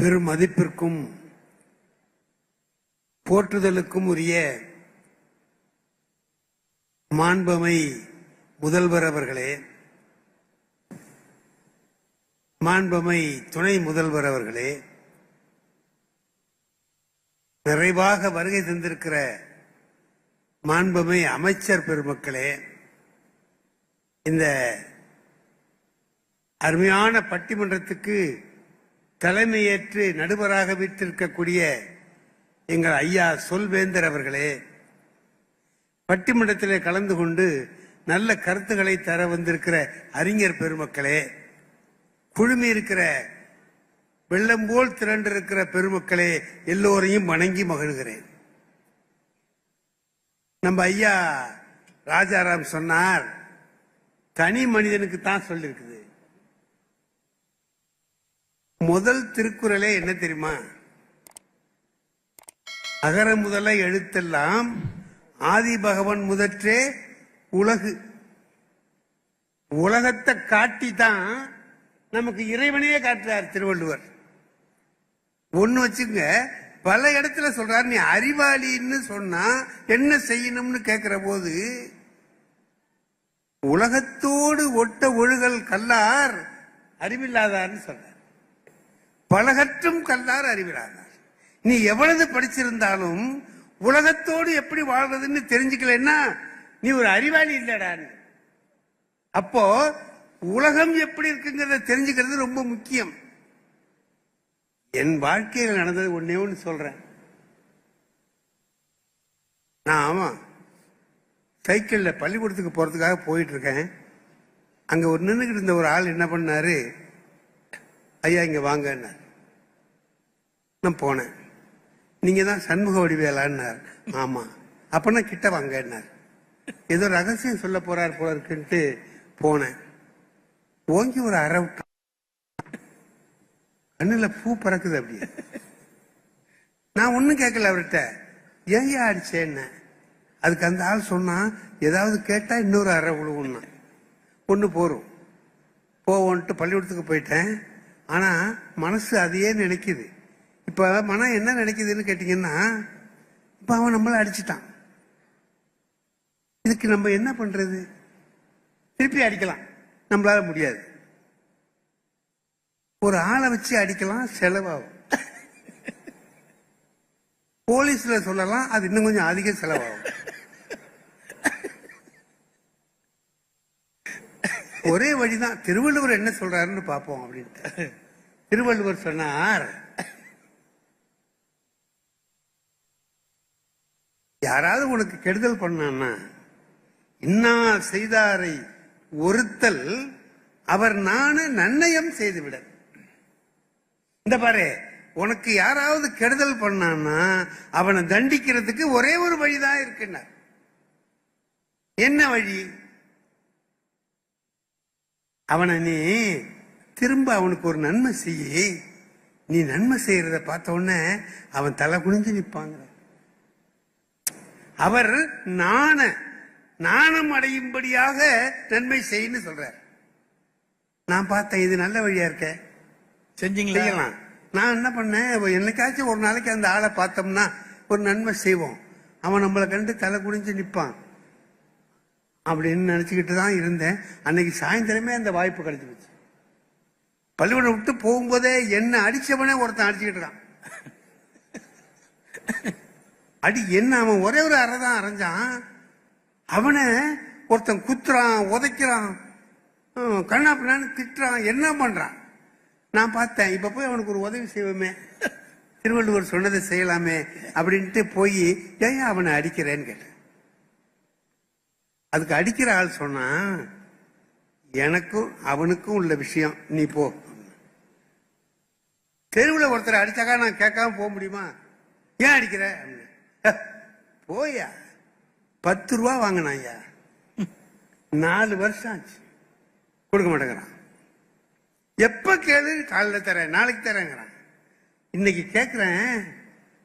பெரும் மதிப்பிற்கும் போற்றுதலுக்கும் உரிய மாண்பமை முதல்வர் அவர்களே மாண்பமை துணை முதல்வர் அவர்களே நிறைவாக வருகை தந்திருக்கிற மாண்பமை அமைச்சர் பெருமக்களே இந்த அருமையான பட்டிமன்றத்துக்கு தலைமையேற்று நடுவராக வீட்டிருக்கக்கூடிய எங்கள் ஐயா சொல்வேந்தர் அவர்களே பட்டிமன்றத்திலே கலந்து கொண்டு நல்ல கருத்துக்களை தர வந்திருக்கிற அறிஞர் பெருமக்களே குழுமி இருக்கிற வெள்ளம் போல் திரண்டிருக்கிற பெருமக்களே எல்லோரையும் வணங்கி மகிழ்கிறேன். நம்ம ஐயா ராஜாராம் சொன்னார் தனி மனிதனுக்கு தான் சொல்லிருக்குது. முதல் திருக்குறளே என்ன தெரியுமா? அகர முதல எழுத்தெல்லாம் ஆதி பகவன் முதற்றே உலகு. உலகத்தை காட்டி தான் நமக்கு இறைவனையே காட்டுறார் திருவள்ளுவர். ஒண்ணு வச்சுங்க பல இடத்துல சொல்றாரு நீ அறிவாளின்னு சொன்னா என்ன செய்யணும்னு கேட்கிற போது உலகத்தோடு ஒட்ட ஒழுகல் கல்லார் அறிவில்லாதார்னு சொல்ற பலகற்றும் கல்லார் அறிவில்லாதார் நீ எவ்வளவு படிச்சிருந்தாலும் உலகத்தோடு எப்படி வாழ்றதுன்னு தெரிஞ்சுக்கலன்னா நீ ஒரு அறிவாளி இல்லடான்னு அப்போ உலகம் எப்படி இருக்குங்கிறத தெரிஞ்சுக்கிறது ரொம்ப முக்கியம். என் வாழ்க்கையில் நடந்தது ஒன்னே ஒன்று சொல்றேன். நான் ஆமா சைக்கிளில் பள்ளிக்கூடத்துக்கு போறதுக்காக போயிட்டு இருக்கேன் அங்க ஒரு நின்றுக்கிட்டு இருந்த ஒரு ஆள் என்ன பண்ணாரு? ஐயா இங்க வாங்கன்னார். நான் போனேன். நீங்கள் தான் சண்முக வடிவேலான்னார். ஆமாம் அப்பனா கிட்ட வாங்கன்னார். ஏதோ ரகசியம் சொல்ல போறார் போல இருக்குன்ட்டு போனேன். ஓங்கி ஒரு அரை கண்ணில் கண்ணுல பூ பறக்குது அப்படியே. நான் ஒன்றும் கேட்கல அவர்கிட்ட. ஏன் அடிச்சேன்னு? அதுக்கு அந்த ஆள் சொன்னால் ஏதாவது கேட்டால் இன்னொரு அரை விழுவுன்னா ஒன்று போகிறோம் போவோன்ட்டு பள்ளிக்கூடத்துக்கு போயிட்டேன். ஆனால் மனசு அதையே நினைக்குது. இப்ப மனம் என்ன நினைக்குதுன்னு கேட்டீங்கன்னா இப்ப அவன் நம்மள அடிச்சிட்டான். இதுக்கு நம்ம என்ன பண்றது? திருப்பி அடிக்கலாம். நம்மளால முடியாது. ஒரு ஆளை வச்சு அடிக்கலாம் செலவாகும். போலீஸ்ல சொல்லலாம் அது இன்னும் கொஞ்சம் அதிக செலவாகும். ஒரே வழிதான் திருவள்ளுவர் என்ன சொல்றாருன்னு பார்ப்போம் அப்படின்ட்டு. திருவள்ளுவர் சொன்னார் யாராவது உனக்கு கெடுதல் பண்ணான்னா இன்னா செய்தாரை ஒருத்தல் அவர் நானு நன்னயம் செய்துவிட இந்த பாரு உனக்கு யாராவது கெடுதல் பண்ணான்னா அவனை தண்டிக்கிறதுக்கு ஒரே ஒரு வழிதான் இருக்குன்னார் என்ன வழி? அவனை நீ திரும்ப அவனுக்கு ஒரு நன்மை செய்ய நீ நன்மை செய்யறத பார்த்த உடனே அவன் தலை குனிஞ்சு நிப்பாங்க அவர் நாண நாணம் அடையும்படியாக நன்மை செய்யன்னு சொல்றார். நான் பார்த்தேன் இது நல்ல வழியா இருக்க. செஞ்சீங்களா? நான் என்ன பண்ணேன் என்னைக்காச்சும் ஒரு நாளைக்கு அந்த ஆளை பார்த்தோம்னா ஒரு நன்மை செய்வோம். அவன் நம்மளை கண்டு தலை குனிஞ்சு நிப்பான் அப்படின்னு நினைச்சுக்கிட்டு தான் இருந்தேன். அன்னைக்கு சாயந்தரமே அந்த வாய்ப்பு கிடைச்சு போச்சு பள்ளிக்கூடம் விட்டு போகும்போதே என்ன அடிச்சவனே ஒருத்தன் அடிச்சுக்கிட்டு இருக்கான். அடி என்ன அவன் ஒரே ஒரு அறை தான் அரைஞ்சான்? அவனை ஒருத்தன் குத்துறான் உதைக்கிறான். கண்ணா பின்னான்னு திட்டுறான். என்ன பண்றான்? நான் பார்த்தேன் இப்ப போய் அவனுக்கு ஒரு உதவி செய்வோமே. திருவள்ளுவர் சொன்னதை செய்யலாமே அப்படின்ட்டு போய் ஏன் அவனை அடிக்கிறேன்னு கேட்டேன். அதுக்கு அடிக்கிற ஆள் சொன்னா எனக்கும் அவனுக்கும் உள்ள விஷயம் நீ போ. தெருவில் ஒருத்தர் அடிச்சாக்கா நான் கேட்காம போக முடியுமா? ஏன் அடிக்கிற? அப்படின்னு. போயா. பத்து ரூபா வாங்கினாயா நாலு வருஷம் ஆச்சு. கொடுக்க மாட்டேங்கிறான். எப்ப கேளு? காலைல தரேன் நாளைக்கு தரேங்கிறான். இன்னைக்கு கேக்குறேன்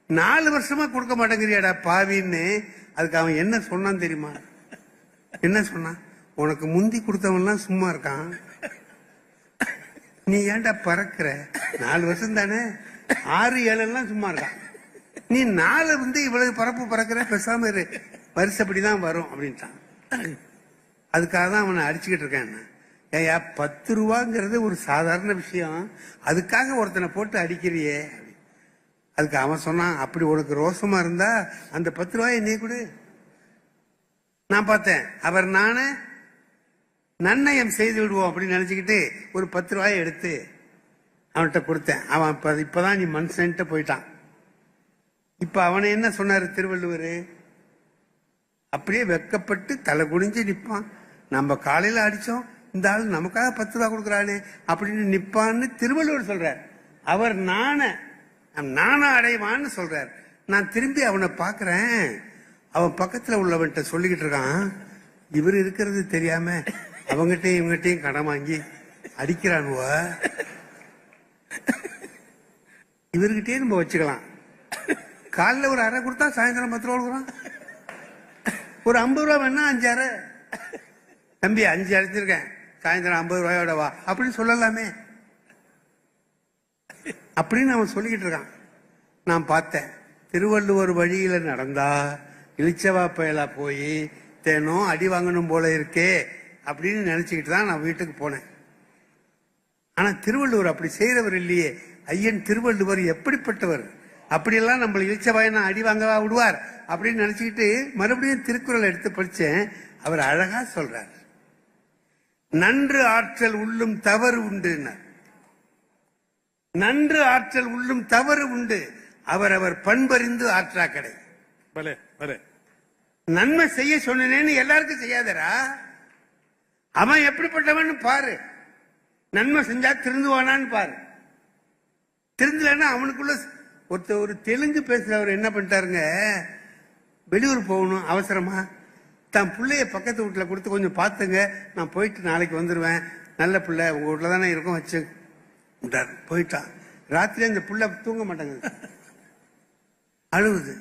நாலு வருஷமா கொடுக்க மாட்டேங்கிறியாடா பாவின்னு. அதுக்கு அவன் என்ன சொன்னான் தெரியுமா? என்ன சொன்னான்? உனக்கு முந்தி கொடுத்தவன்லாம் சும்மா இருக்கான். நீ ஏன்டா பறக்கிற? நாலு வருஷம் தானே? ஆறு ஏழு எல்லாம் சும்மா இருக்கான். நீ நாலு வந்து இவ்வளவு பரப்பு பறக்கிற? பேசாம இரு. தான் வரும் அப்படின்ட்டான். அதுக்காக தான் அவனை அடிச்சுக்கிட்டு இருக்கான் நான். ஏய்யா பத்து ரூபாங்கிறது ஒரு சாதாரண விஷயம். அதுக்காக ஒருத்தனை போட்டு அடிக்கிறியே. அதுக்கு அவன் சொன்னான் அப்படி உனக்கு ரோசமா இருந்தா அந்த பத்து ரூபாயை நீ கொடு. நான் பார்த்தேன் அவர் நானே நன்னயம் செய்து விடுவோம் அப்படின்னு நினைச்சுக்கிட்டு ஒரு பத்து ரூபாயை எடுத்து அவன்கிட்ட கொடுத்தேன். அவன் இப்போ இப்போதான் நீ மனுஷன்ட்டு போயிட்டான். இப்ப அவனை என்ன சொன்னாரு திருவள்ளுவர்? அப்படியே வெக்கப்பட்டு தலை குனிஞ்சு நிற்பான் நம்ம காலையில அடிச்சோம். இந்த ஆள் நமக்காக பத்து ரூபா கொடுக்குறானே அப்படின்னு நிற்பான்னு திருவள்ளுவர் சொல்றார். அவர் நான நானா அடைவான்னு சொல்றார். நான் திரும்பி அவனை பார்க்குறேன் அவன் பக்கத்துல உள்ளவன்கிட்ட சொல்லிக்கிட்டு இருக்கான். இவர் இருக்கிறது தெரியாம அவங்ககிட்டயும் இவங்ககிட்டயும் கடன் வாங்கி அடிக்கிறானுவ? இவர்கிட்டயே நம்ம வச்சுக்கலாம். காலைல ஒரு அரை கொடுத்தா சாயந்தரம் பத்து ரூபா கொடுக்குறான். ஒரு ஐம்பது ரூபா வேணா அஞ்சு அரை தம்பி அஞ்சு அடிச்சிருக்கேன். சாயந்தரம் ஐம்பது ரூபாயோட வா. அப்படின்னு சொல்லலாமே. அப்படின்னு அவன் சொல்லிக்கிட்டு இருக்கான். நான் பார்த்தேன். திருவள்ளுவர் வழியில் நடந்தா இளிச்சவா பயலா போய் தேனும் அடி வாங்கணும் போல இருக்கே அப்படின்னு நினச்சிக்கிட்டு தான் நான் வீட்டுக்கு போனேன். ஆனால் திருவள்ளுவர் அப்படி செய்கிறவர் இல்லையே. ஐயன் திருவள்ளுவர் எப்படிப்பட்டவர்? அப்படியெல்லாம் நம்மள இழிச்சவாயனா அடி வாங்கவா விடுவார் அப்படின்னு நினைச்சுக்கிட்டு மறுபடியும் திருக்குறள் எடுத்து படிச்சேன். அவர் அழகா சொல்றார். நன்று ஆற்றல் உள்ளும் தவறு உண்டுன்னார். நன்று ஆற்றல் உள்ளும் தவறு உண்டு. அவரவர் பண்பறிந்து ஆற்றா கடை. நன்மை செய்ய சொன்னேன்னு எல்லாருக்கும் செய்யாதடா. அவன் எப்படிப்பட்டவன்னு பாரு. நன்மை செஞ்சா திருந்துவானான்னு பாரு. திருந்தலன்னா அவனுக்குள்ள ஒருத்தர் ஒரு தெலுங்கு பேசுறவர் என்ன பண்ணிட்டாருங்க? வெளியூர் போகணும் அவசரமா. தன் பிள்ளைய பக்கத்து வீட்டில் கொடுத்து கொஞ்சம் பார்த்துங்க. நான் போயிட்டு நாளைக்கு வந்துடுவேன் நல்ல பிள்ளை உங்க வீட்டில் தானே இருக்கும் வச்சு. விட்டார். போயிட்டான். ராத்திரி அந்த புள்ள தூங்க மாட்டாங்க அழுவுது.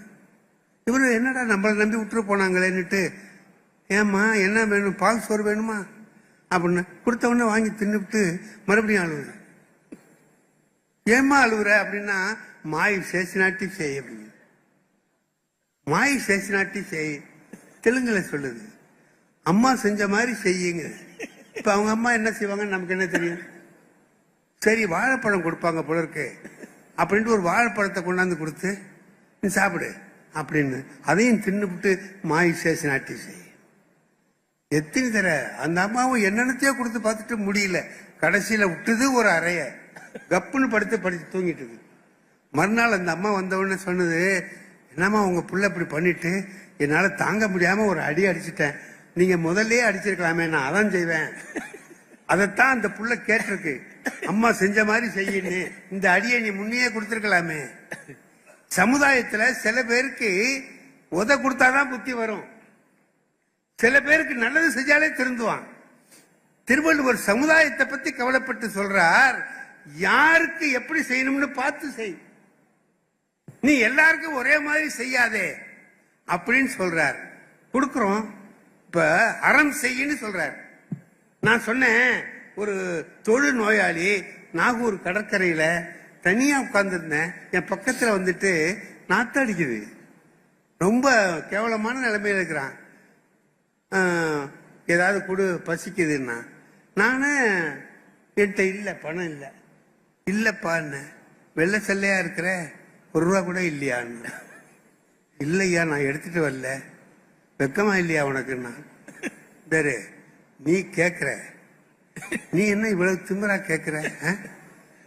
இவரு என்னடா நம்மளை நம்பி விட்டுரு போனாங்களேன்னுட்டு ஏம்மா என்ன வேணும்? பால் சோறு வேணுமா? அப்படின்னு கொடுத்த உடனே வாங்கி தின்னுவிட்டு மறுபடியும் அழுவுது. ஏம்மா அழுகுற அப்படின்னா மாய் சேசினாட்டி செய் மாயி மாய் சேசினாட்டி செய் தெலுங்குல சொல்லுது. அம்மா செஞ்ச மாதிரி செய்யுங்க. இப்ப அவங்க அம்மா என்ன செய்வாங்கன்னு நமக்கு என்ன தெரியும்? சரி வாழைப்பழம் கொடுப்பாங்க போல இருக்கு. அப்படின்ட்டு ஒரு வாழைப்பழத்தை கொண்டாந்து கொடுத்து நீ சாப்பிடு அப்படின்னு. அதையும் தின்னுபிட்டு மாய் சேசினாட்டி செய். எத்தனை தர? அந்த அம்மாவும் என்னென்னத்தையோ கொடுத்து பார்த்துட்டு முடியல. கடைசியில விட்டுது ஒரு அறைய. கப்புன்னு படுத்து படித்து தூங்கிட்டுது மறுநாள் அந்த அம்மா வந்தவுடனே சொன்னது என்னம்மா உங்க புள்ள இப்படி பண்ணிட்டு என்னால தாங்க முடியாம ஒரு அடி அடிச்சிட்டேன். நீங்க முதல்லயே அடிச்சிருக்கலாமே நான் அதான் செய்வேன். அதைத்தான் அந்த புள்ள கேட்டிருக்கு. அம்மா செஞ்ச மாதிரி செய்யன்னு இந்த அடியை நீ முன்னையே கொடுத்துருக்கலாமே. சமுதாயத்துல சில பேருக்கு உத கொடுத்தாதான் புத்தி வரும். சில பேருக்கு நல்லது செஞ்சாலே திருந்துவான். திருவள்ளுவர் சமுதாயத்தை பத்தி கவலைப்பட்டு சொல்றார் யாருக்கு எப்படி செய்யணும்னு பார்த்து செய். நீ எல்லாருக்கும் ஒரே மாதிரி செய்யாதே அப்படின்னு சொல்றார். கொடுக்குறோம். இப்ப அறம் செய்யின்னு சொல்றார். நான் சொன்னேன் ஒரு தொழு நோயாளி நாகூர் கடற்கரையில தனியா உட்கார்ந்துருந்தேன். என் பக்கத்துல வந்துட்டு நாத்தடிக்குது ரொம்ப கேவலமான நிலைமையில இருக்கிறான். ஏதாவது கொடு பசிக்குதுன்னா. நான் என்கிட்ட இல்லை பணம் இல்லை. இல்லைப்பான்னு வெள்ளை செல்லையா இருக்கிற? ஒரு ரூபா கூட இல்லையான்னு இல்லையா? நான் எடுத்துட்டு வரல. வெக்கமா இல்லையா உனக்குன்னா? பேரு நீ கேக்குற. நீ என்ன இவ்வளவு திமிரா கேக்குற? ஆ?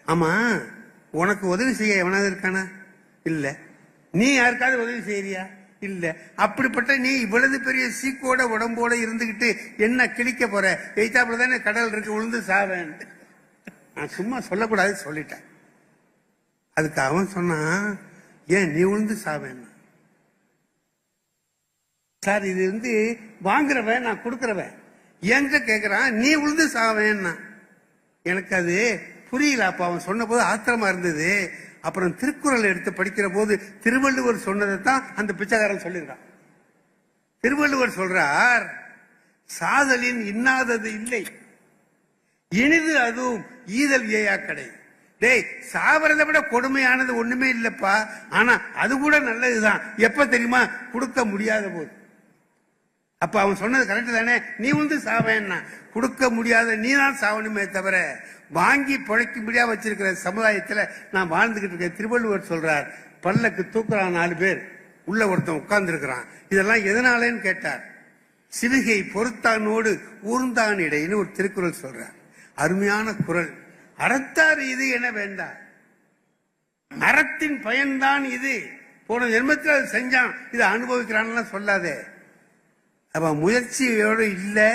ஆமா உனக்கு உதவி செய்ய எவனாவது இருக்கானா? இல்ல. நீ யாருக்காவது உதவி செய்யறியா? இல்ல. அப்படிப்பட்ட நீ இவ்வளவு பெரிய சீக்கோட உடம்போட இருந்துகிட்டு என்ன கிழிக்க போற? எய்தாப்புல தானே கடல் இருக்கு உளுந்து சாவேன். நான் சும்மா சொல்லக்கூடாது சொல்லிட்டேன். அதுக்கு அவன் சொன்னான் ஏன் நீ உளுந்து சாவேன் சார் இது வந்து வாங்குறவன் நான் கொடுக்குறவன். என்கிட்ட கேட்குறான் நீ உளுந்து சாவேன்னா? எனக்கு அது புரியல அப்போ அவன் சொன்ன போது ஆத்திரமா இருந்தது. அப்புறம் திருக்குறள் எடுத்து படிக்கிற போது திருவள்ளுவர் சொன்னதை தான் அந்த பிச்சைக்காரன் சொல்லிடுறான் திருவள்ளுவர் சொல்றார் சாதலின் இன்னாதது இல்லை. இனிது அதுவும் ஈதல் ஏயா கடை. டேய் சாவறதை விட கொடுமையானது ஒண்ணுமே இல்லப்பா. ஆனா அது கூட நல்லதுதான். எப்ப தெரியுமா? கொடுக்க முடியாத போது. அப்ப அவன் சொன்னது கரெக்ட் தானே? நீ வந்து சாவேன்னா. கொடுக்க முடியாத நீ தான் சாவணுமே தவிர வாங்கி பிழைக்கும்படியா வச்சிருக்கிற சமுதாயத்துல நான் வாழ்ந்துகிட்டு இருக்கேன். திருவள்ளுவர் சொல்றார் பல்லக்கு தூக்குறான் நாலு பேர். உள்ள ஒருத்தன் உட்கார்ந்து இருக்கிறான் இதெல்லாம் எதனாலேன்னு கேட்டார். சிவிகை பொறுத்தானோடு ஊர்ந்தான் இடைன்னு ஒரு திருக்குறள் சொல்றார். அருமையான குரல். அறத்தார் இது என வேண்டாம் அறத்தின் பயன்தான் இது. போன ஜென்மத்தில் அது செஞ்சான். இதை அனுபவிக்கிறான்னு சொல்லாதே. அவன் முயற்சியோடு இல்லை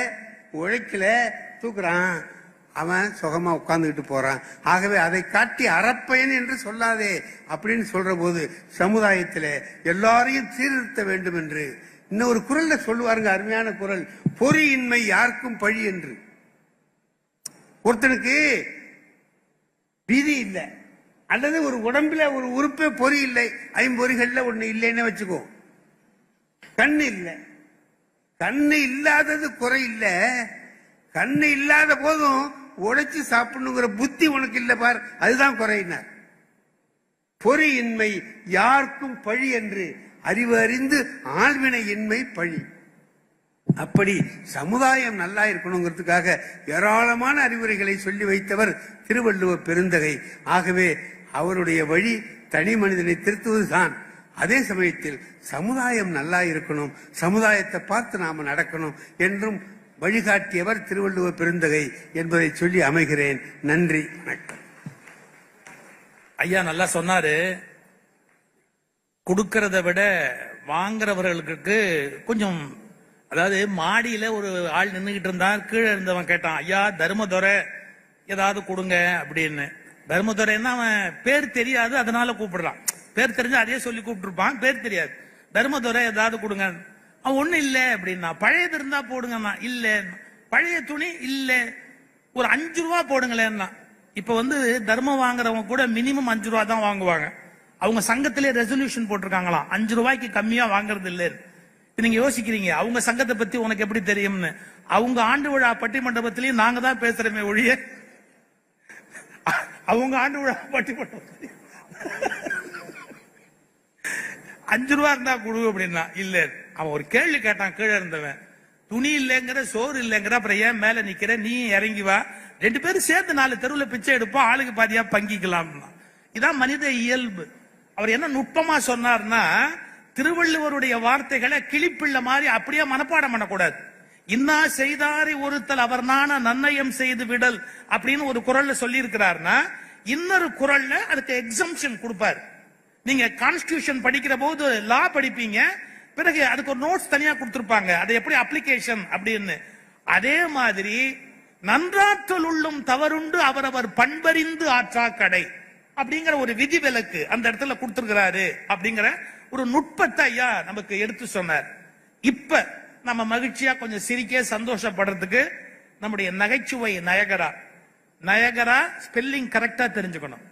உழைக்கல தூக்குறான். அவன் சுகமா உட்கார்ந்துக்கிட்டு போறான். ஆகவே அதை காட்டி அறப்பயன் என்று சொல்லாதே அப்படின்னு சொல்ற போது சமுதாயத்தில் எல்லாரையும் சீர்திருத்த வேண்டும் என்று. இன்னொரு குரல்ல சொல்லுவாருங்க அருமையான குரல். பொறியின்மை யாருக்கும் பழி என்று. ஒருத்தனுக்கு விதி இல்லை. அல்லது ஒரு உடம்புல ஒரு உறுப்பே பொறி இல்லை. ஐம்பொறிகள்ல ஒண்ணு இல்லைன்னு வச்சுக்கோ. கண்ணு இல்லை. கண்ணு இல்லாதது குறை இல்லை. கண்ணு இல்லாத போதும் உழைச்சி சாப்பிடணுங்கிற புத்தி உனக்கு இல்லை பார். அதுதான் குறையினார். பொறியின்மை யாருக்கும் பழி என்று அறிவு அறிந்து ஆழ்வினை இன்மை பழி. அப்படி சமுதாயம் நல்லா இருக்கணுங்கிறதுக்காக ஏராளமான அறிவுரைகளை சொல்லி வைத்தவர் திருவள்ளுவர் பெருந்தகை. ஆகவே அவருடைய வழி தனி மனிதனை திருத்துவதுதான். அதே சமயத்தில் சமுதாயம் நல்லா இருக்கணும் சமுதாயத்தை பார்த்து நாம நடக்கணும் என்றும் வழிகாட்டியவர் திருவள்ளுவர் பெருந்தகை என்பதை சொல்லி அமைகிறேன். நன்றி வணக்கம். ஐயா நல்லா சொன்னாரு. கொடுக்கறத விட வாங்குறவர்களுக்கு கொஞ்சம் அதாவது மாடியில ஒரு ஆள் நின்றுகிட்டு இருந்தான் கீழே இருந்தவன் கேட்டான் ஐயா தர்மதுரை ஏதாவது கொடுங்க அப்படின்னு. தர்மதுரைன்னா அவன் பேர் தெரியாது அதனால கூப்பிடுறான் பேர் தெரிஞ்சு அதே சொல்லி கூப்பிட்டுருப்பான் பேர் தெரியாது. தர்மதுரை ஏதாவது கொடுங்க. அவன் ஒன்றும் இல்லை அப்படின்னா பழையது இருந்தா போடுங்கண்ணா இல்ல. பழைய துணி இல்ல. ஒரு அஞ்சு ரூபா போடுங்களேன்னா. இப்ப வந்து தர்மம் வாங்குறவங்க கூட மினிமம் அஞ்சு ரூபா தான் வாங்குவாங்க. அவங்க சங்கத்திலே ரெசல்யூஷன் போட்டிருக்காங்களாம். அஞ்சு ரூபாய்க்கு கம்மியா வாங்குறது இல்லைன்னு. நீங்க யோசிக்கிறீங்க அவங்க சங்கத்தை பத்தி உனக்கு எப்படி தெரியும்னு. அவங்க ஆண்டு விழா பட்டிமண்டபத்திலையும் நாங்க தான் பேசுறோமே ஒழிய அவங்க ஆண்டு விழா பட்டி அஞ்சு ரூபா இருந்தா கொடு அப்படின்னா இல்ல. அவன் ஒரு கேள்வி கேட்டான் கீழே இருந்தவன். துணி இல்லைங்கிற சோறு இல்லைங்கிற அப்புறம் ஏன் மேல நிக்கிற நீ இறங்கி வா. ரெண்டு பேரும் சேர்ந்து நாலு தெருவுல பிச்சை எடுப்போம் ஆளுக்கு பாதியா பங்கிக்கலாம் இதான் மனித இயல்பு. அவர் என்ன நுட்பமா சொன்னார்னா திருவள்ளுவருடைய வார்த்தைகளை கிளிப்பிள்ள மாதிரி அப்படியே மனப்பாடம் பண்ணக்கூடாது. இன்னா செய்தாரை ஒருத்தல் அவர் நான நன்னயம் செய்து விடல் அப்படின்னு ஒரு குரல்ல சொல்லி இருக்கிறார்னா இன்னொரு குரல்ல அதுக்கு எக்ஸம்ஷன் கொடுப்பாரு. நீங்க கான்ஸ்டியூஷன் படிக்கிற போது லா படிப்பீங்க பிறகு அதுக்கு ஒரு நோட்ஸ் தனியா கொடுத்திருப்பாங்க. அது எப்படி அப்ளிகேஷன் அப்படின்னு. அதே மாதிரி நன்றாற்றல் உள்ளும் தவறுண்டு அவரவர் பண்பறிந்து ஆற்றா கடை அப்படிங்கிற ஒரு விதி விலக்கு அந்த இடத்துல கொடுத்திருக்கிறாரு அப்படிங்கிற ஒரு நுட்பத்தை ஐயா நமக்கு எடுத்து சொன்னார். இப்ப நம்ம மகிழ்ச்சியா கொஞ்சம் சிரிக்க சந்தோஷப்படுறதுக்கு நம்முடைய நகைச்சுவை நயகரா. நயகரா ஸ்பெல்லிங் கரெக்டா தெரிஞ்சுக்கணும்.